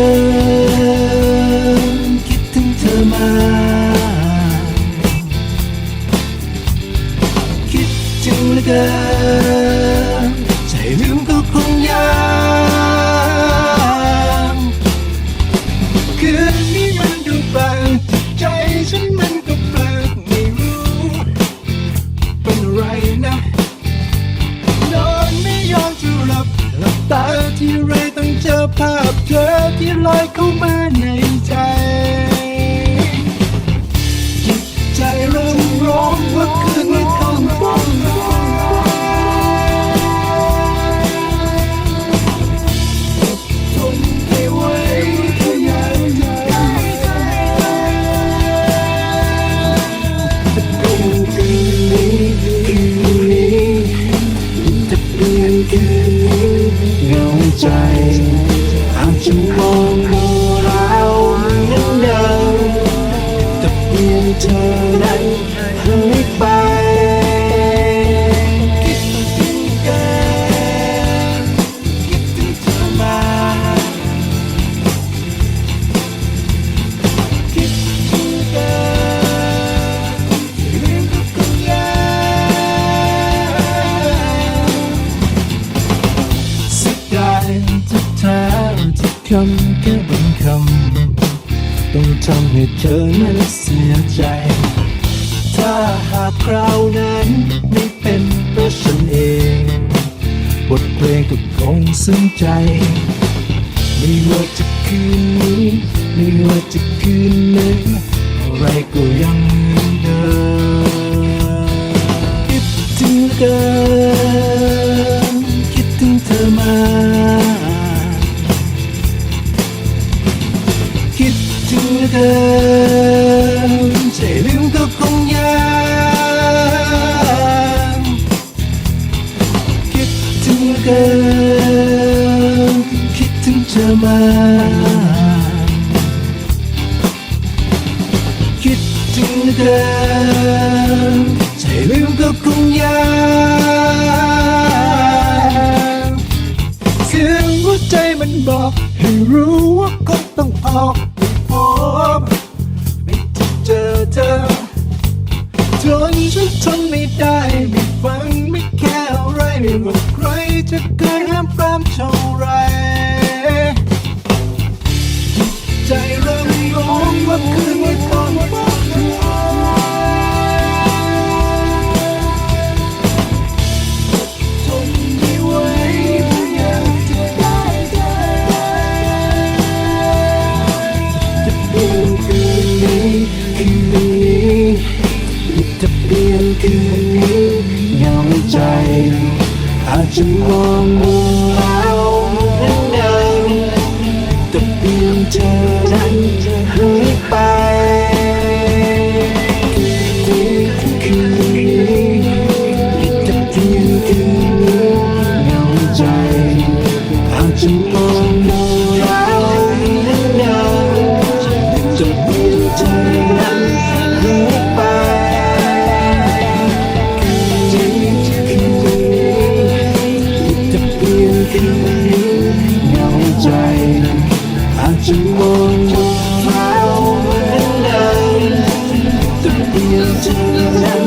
กิน คิดถึงเธอมา คิดจึงเหลือเกิน เจอที่ลอยเข้ามา 是梦？ ใหญ่ทุกแท้ทุกคำแค่บางคำ ต้องทำให้เธอนั้นเสียใจ ถ้าหากคราวนั้นไม่เป็นเพราะฉันเอง บทเพลงก็คงซึ้งใจ ไม่ว่าจะคืนนี้ ไม่ว่าจะคืนหนึ่งอะไรก็ยัง good. มไม่จะเจอเธอทนฉันทนไม่ได้ไม่ฟังไม่แค่อะไรไม่ว่าใครจะเคยห้ามปรามเท่าไร งอาจจะมองดูเรานั้นดิมแต่เพียงเธอนั้น moon, my own the real